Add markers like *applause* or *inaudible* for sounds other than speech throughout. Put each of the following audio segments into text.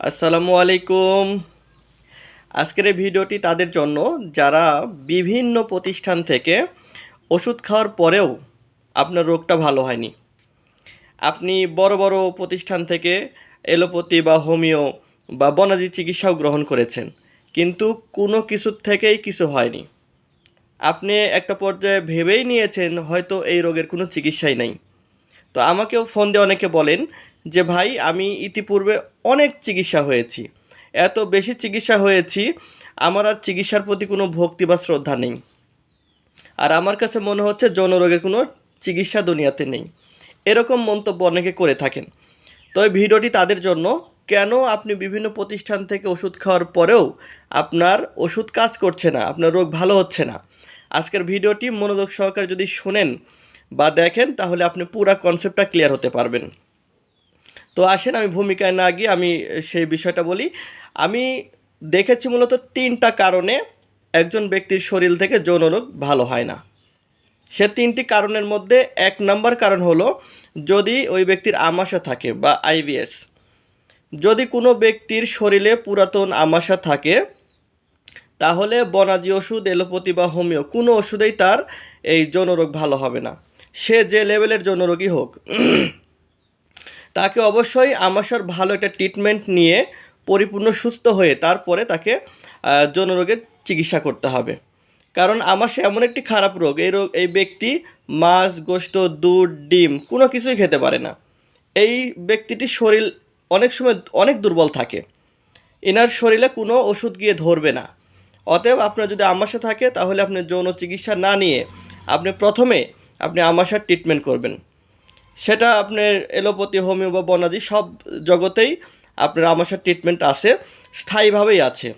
আসসালামু আলাইকুম। আজকের এই ভিডিওটি তাদের জন্য যারা বিভিন্ন প্রতিষ্ঠান থেকে ওষুধ খাওয়ার পরেও আপনার রোগটা ভালো হয়নি। আপনি বড় বড় প্রতিষ্ঠান থেকে এলোপ্যাথি বা হোমিও বা বনাজি চিকিৎসাও গ্রহণ করেছেন, কিন্তু কোনো কিছুর থেকেই কিছু হয়নি। আপনি একটা পর্যায়ে ভেবেই নিয়েছেন হয়তো এই রোগের কোনো চিকিৎসাই নাই। তো আমাকেও ফোন দিয়ে অনেকে বলেন যে ভাই, আমি ইতিপূর্বে অনেক চিকিৎসা হয়েছি। এত বেশি চিকিৎসা হয়েছি, আমার আর চিকিৎসার প্রতি কোনো ভক্তি বা শ্রদ্ধা নেই। আর আমার কাছে মনে হচ্ছে যৌন রোগের কোনো চিকিৎসা দুনিয়াতে নেই। এরকম মন্তব্য অনেকে করে থাকেন। তো এই ভিডিওটি তাদের জন্য, কেন আপনি বিভিন্ন প্রতিষ্ঠান থেকে ওষুধ খাওয়ার পরেও আপনার ওষুধ কাজ করছে না, আপনার রোগ ভালো হচ্ছে না? আজকের ভিডিওটি মনোযোগ সহকারে যদি শোনেন বা দেখেন, তাহলে আপনি পুরা কনসেপ্টটা ক্লিয়ার হতে পারবেন। তো আসেন, আমি ভূমিকায় না গিয়ে আমি সেই বিষয়টা বলি। আমি দেখেছি মূলত তিনটা কারণে একজন ব্যক্তির শরীর থেকে যৌন রোগ ভালো হয় না। সে তিনটি কারণের মধ্যে এক নম্বর কারণ হলো, যদি ওই ব্যক্তির আমাশা থাকে বা আইবিএস যদি কোনো ব্যক্তির শরীরে পুরাতন আমাশা থাকে, তাহলে বনাজি ওষুধ, এলোপ্যাথি বা হোমিও, কোনো ওষুধেই তার এই যৌন রোগ ভালো হবে না। সে যে লেভেলের যৌন রোগী হোক তাকে অবশ্যই আমাশার ভালো একটা ট্রিটমেন্ট নিয়ে পরিপূর্ণ সুস্থ হয়ে তারপরে তাকে যৌন রোগের চিকিৎসা করতে হবে। কারণ আমাশা এমন একটি খারাপ রোগ, এই রোগ, এই ব্যক্তি মাছ, গোস্ত, দুধ, ডিম, কোনো কিছুই খেতে পারে না। এই ব্যক্তিটির শরীর অনেক সময় অনেক দুর্বল থাকে। এনার শরীরে কোনো ওষুধ গিয়ে ধরবে না। অতএব আপনার যদি আমাশা থাকে, তাহলে আপনি যৌন চিকিৎসা না নিয়ে আপনি প্রথমে আপনি আমাশার ট্রিটমেন্ট করবেন। সেটা আপনার এলোপ্যাথি, হোমিও বা বনাজি সব জগতেই আপনার আমাশার ট্রিটমেন্ট আছে, স্থায়ীভাবেই আছে।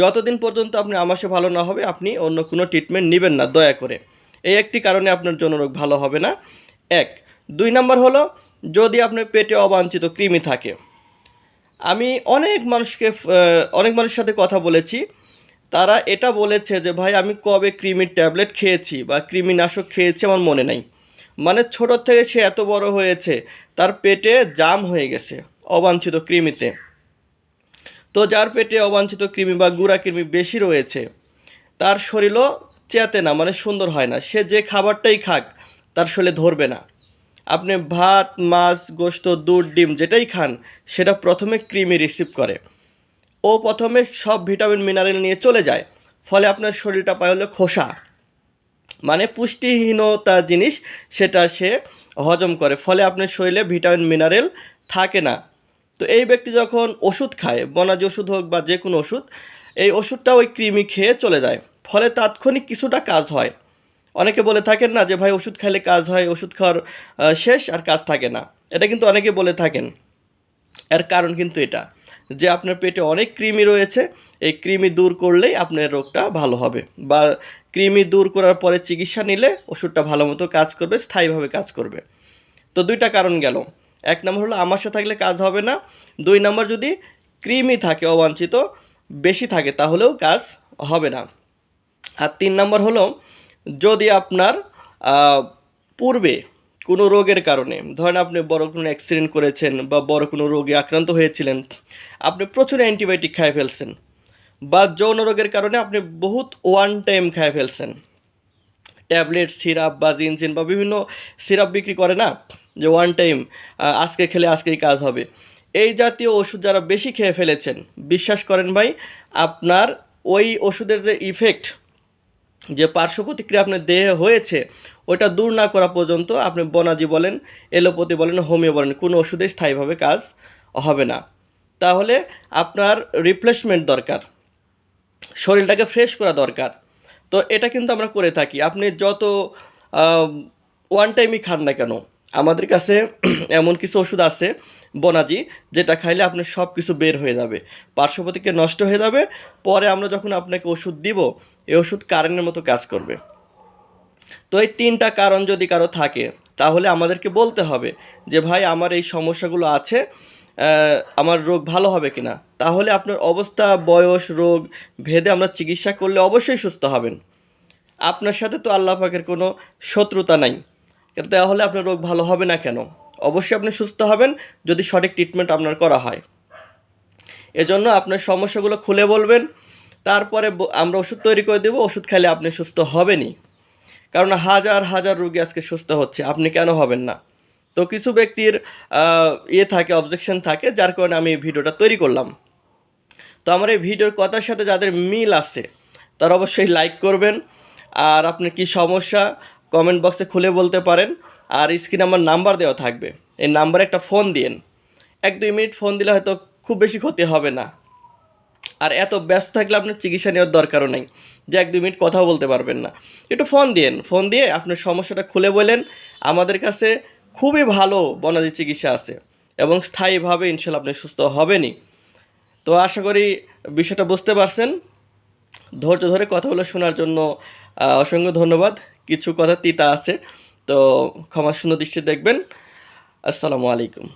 যতদিন পর্যন্ত আপনি আমাশা ভালো না হবে, আপনি অন্য কোনো ট্রিটমেন্ট নেবেন না, দয়া করে। এই একটি কারণে আপনার জনরোগ ভালো হবে না। এক, দুই নাম্বার হলো, যদি আপনার পেটে অবাঞ্ছিত কৃমি থাকে। আমি অনেক মানুষকে অনেক মানুষের সাথে কথা বলেছি। তারা এটা বলেছে যে, ভাই, আমি কবে কৃমির ট্যাবলেট খেয়েছি বা কৃমিনাশক খেয়েছি আমার মনে নাই। মানে ছোটোর থেকে সে এত বড় হয়েছে, তার পেটে জাম হয়ে গেছে অবাঞ্ছিত কৃমিতে। তো যার পেটে অবাঞ্ছিত কৃমি বা গুড়া কৃমি বেশি রয়েছে, তার শরীরও চেতে না মানে সুন্দর হয় না। সে যে খাবারটাই খাক, তার শরীরে ধরবে না। আপনি ভাত, মাছ, গোস্ত, দুধ, ডিম যেটাই খান, সেটা প্রথমে কৃমি রিসিভ করে। ও প্রথমে সব ভিটামিন, মিনারেল নিয়ে চলে যায়, ফলে আপনার শরীরটা পায় হলো খোসা। মানে পুষ্টিহীনতা জিনিস সেটা সে হজম করে। ফলে আপনার শরীরে ভিটামিন, মিনারেল থাকে না। তো এই ব্যক্তি যখন ওষুধ খায় বনাজি ওষুধ হোক বা যে কোনো ওষুধ, এই ওষুধটা ওই কৃমি খেয়ে চলে যায়। ফলে তাৎক্ষণিক কিছুটা কাজ হয়। অনেকে বলে থাকেন না যে, ভাই, ওষুধ খাইলে কাজ হয়, ওষুধ খাওয়ার শেষ আর কাজ থাকে না। এটা কিন্তু অনেকে বলে থাকেন। এর কারণ কিন্তু এটা। যে আপনার পেটে অনেক কৃমি রয়েছে, এই কৃমি দূর করলেই আপনার রোগটা ভালো হবে। বা কৃমি দূর করার পরে চিকিৎসা নিলে ওষুধটা ভালো মতো কাজ করবে, স্থায়ীভাবে কাজ করবে। তো দুইটা কারণ গেল। এক নম্বর হলো আমাশা থাকলে কাজ হবে না। দুই নম্বর, যদি কৃমি থাকে, অবাঞ্ছিত, বেশি থাকে, তাহলেও কাজ হবে না। আর তিন নম্বর হলো, যদি আপনার পূর্বে কোনো রোগের কারণে, ধরেন আপনি বড় কোনো অ্যাক্সিডেন্ট করেছেন বা বড় কোনো রোগে আক্রান্ত হয়েছিলেন, আপনি প্রচুর অ্যান্টিবায়োটিক খায় ফেলছেন বা যৌন রোগের কারণে আপনি বহুত ওয়ান টাইম খায় ফেলছেন। ট্যাবলেট সিরাপ বা জিনসিন বা বিভিন্ন সিরাপ বিক্রি করে না, যে ওয়ান টাইম আজকে খেলে আজকেই কাজ হবে। এই জাতীয় ওষুধ যারা বেশি খেয়ে ফেলেছেন, বিশ্বাস করেন ভাই, আপনার ওই ওষুধের যে ইফেক্ট যে পার্শ্ব প্রতিক্রিয়া আপনার দেহে হয়েছে ওটা দূর না করা পর্যন্ত আপনি বনাজি বলেন, এলোপ্যাথি বলেন, হোমিও বলেন, কোনো ওষুধে স্থায়ীভাবে কাজ হবে না। তাহলে আপনার রিপ্লেসমেন্ট দরকার, শরীরটাকে ফ্রেশ করা দরকার। তো এটা কিন্তু আমরা করে থাকি। আপনি যত ওয়ান টাইমই খান না কেন আমাদের কাছে *clears throat* এমন কিছু ওষুধ আছে, বনাজি, যেটা খাইলে আপনার সব কিছু বের হয়ে যাবে। পার্শ্বপ্রতিকে নষ্ট হয়ে যাবে। পরে আমরা যখন আপনাকে ওষুধ দিব, এই ওষুধ কারেন্টের মতো কাজ করবে। তো এই তিনটা কারণ যদি কারও থাকে, তাহলে আমাদেরকে বলতে হবে যে, ভাই, আমার এই সমস্যাগুলো আছে আমার রোগ ভালো হবে কিনা? তাহলে আপনার অবস্থা, বয়স, রোগ, ভেদে আমরা চিকিৎসা করলে অবশ্যই সুস্থ হবেন। আপনার সাথে তো আল্লাহ পাকের কোনো শত্রুতা নাই। তাহলে আপনার রোগ ভালো হবে না কেন? অবশ্যই আপনি সুস্থ হবেন যদি সঠিক ট্রিটমেন্ট আপনার করা হয়। এজন্য আপনার সমস্যাগুলো খুলে বলবেন, তারপরে আমরা ওষুধ তৈরি করে দেবো, ওষুধ খেলে আপনি সুস্থ হবেনই। কারণ হাজার হাজার রোগী আজকে সুস্থ হচ্ছে, আপনি কেন হবেন না? তো কিছু ব্যক্তির ইয়ে থাকে অবজেকশন থাকে, যার কারণে আমি ভিডিওটা তৈরি করলাম। তো আমার এই ভিডিওর কথার সাথে যাদের মিল আছে, তারা অবশ্যই লাইক করবেন। আর আপনার কি সমস্যা কমেন্ট বক্সে খুলে বলতে পারেন আর স্ক্রিনে আমার নাম্বার দেওয়া থাকবে। এই নাম্বারে একটা ফোন দিন এক দুই মিনিট ফোন দিলে হয়তো খুব বেশি ক্ষতি হবে না। আর এত ব্যস্ত থাকলে আপনার চিকিৎসা নেওয়ার দরকারও নেই। যে এক দুই মিনিট কথাও বলতে পারবেন না। একটু ফোন দিন ফোন দিয়ে আপনার সমস্যাটা খুলে বলেন। আমাদের কাছে খুবই ভালো বনাদি চিকিৎসা আছে এবং স্থায়ীভাবে ইনশাল্লাহ আপনি সুস্থ হবেনই। তো আশা করি বিষয়টা বুঝতে পারছেন। ধৈর্য ধরে কথাগুলো শোনার জন্য অসংখ্য ধন্যবাদ। কিছু কথা তিতা আছে তো ক্ষমা শূন্য দৃষ্টি দেখবেন। আসসালামু আলাইকুম।